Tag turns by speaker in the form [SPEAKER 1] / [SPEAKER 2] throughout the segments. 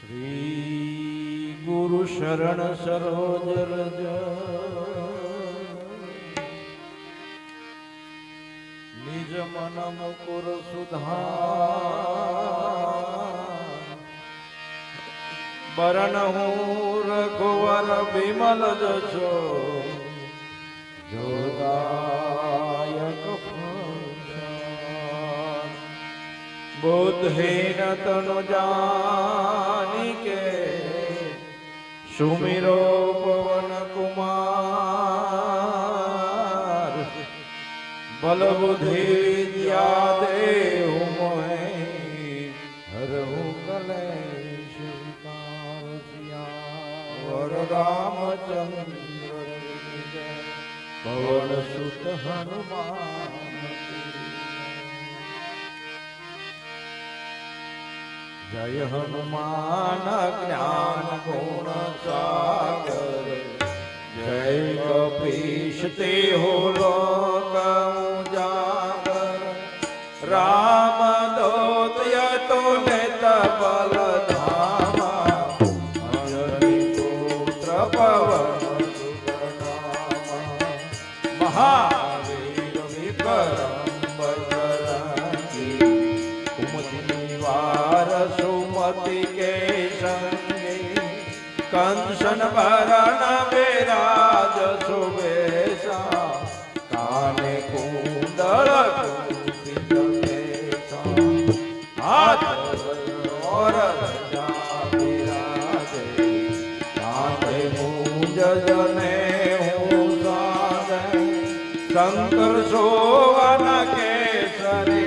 [SPEAKER 1] શ્રી ગુરુ શરણ સરોજ રજ નિજ મન મુકુર સુધા બરણ હું રઘુવર બિમલ જશો જોદાયક બુદ્ધિન તનુ જાની કે સુમિરો પવન કુમાર. બલ બુદ્ધિ વર રામચંદ્ર પવન સુત હનુમાન. જય હનુમાન જ્ઞાન ગુણ સાગર. જય કપીશ તે હો લોક ઉજાગર. રામ દોતય તો નેત બલ ધામા. અંજની પુત્ર ભરણ વિરાજ સુબેશા કાને કુંડળ હાથ ઓર ધજા વિરાજે કાંધે મુંજ જને હું સાજે. શંકર સોવન કેસરી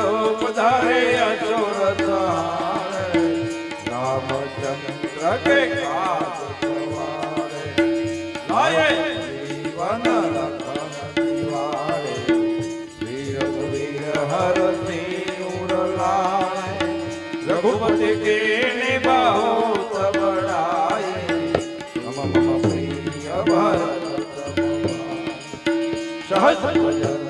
[SPEAKER 1] લો પધારે અચોર રામચંદ્ર કે કાજ સવારે. લાયે. જીવન લખન દિવારે શ્રી રઘુવીર હર તીર લાય રઘુપતિ કે નિભાવો સહજ ભજન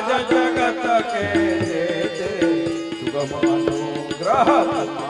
[SPEAKER 1] જગત કે સુગમ અનુગ્રહ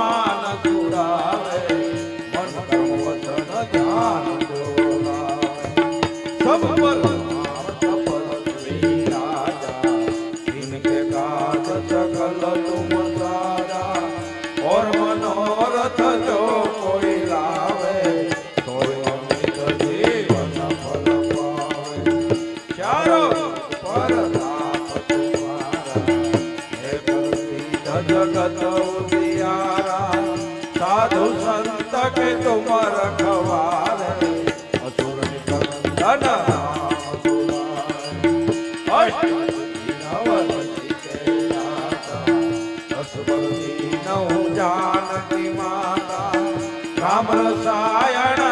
[SPEAKER 1] તુમર ખવાર અસુર ધન જાનકી રામ રસાયણ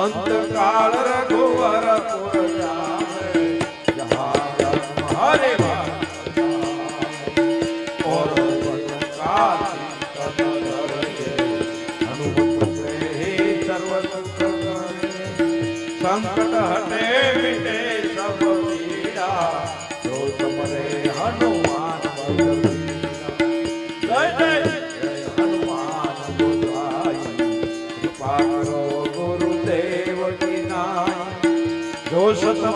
[SPEAKER 1] અંતકાળ રઘુવર હરે સંકટ હટે મિટે સબ પીડા જો તમરે હનુમાન ભગત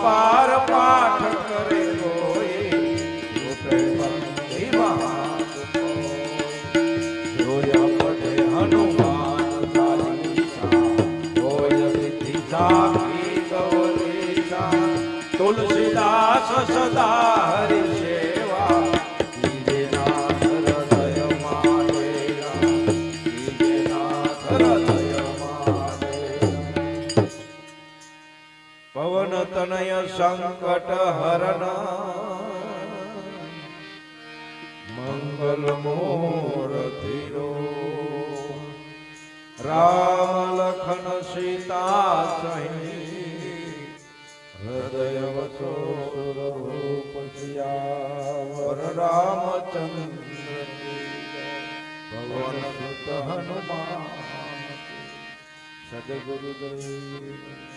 [SPEAKER 1] para સંકટ હરણ. મંગલ મોરધીરો રામ લખન સીતા સહી. હૃદય વચો રઘુપતિયા રામચંદ્ર ભગવાન સુત હનુમાન. સદગુરુદેવ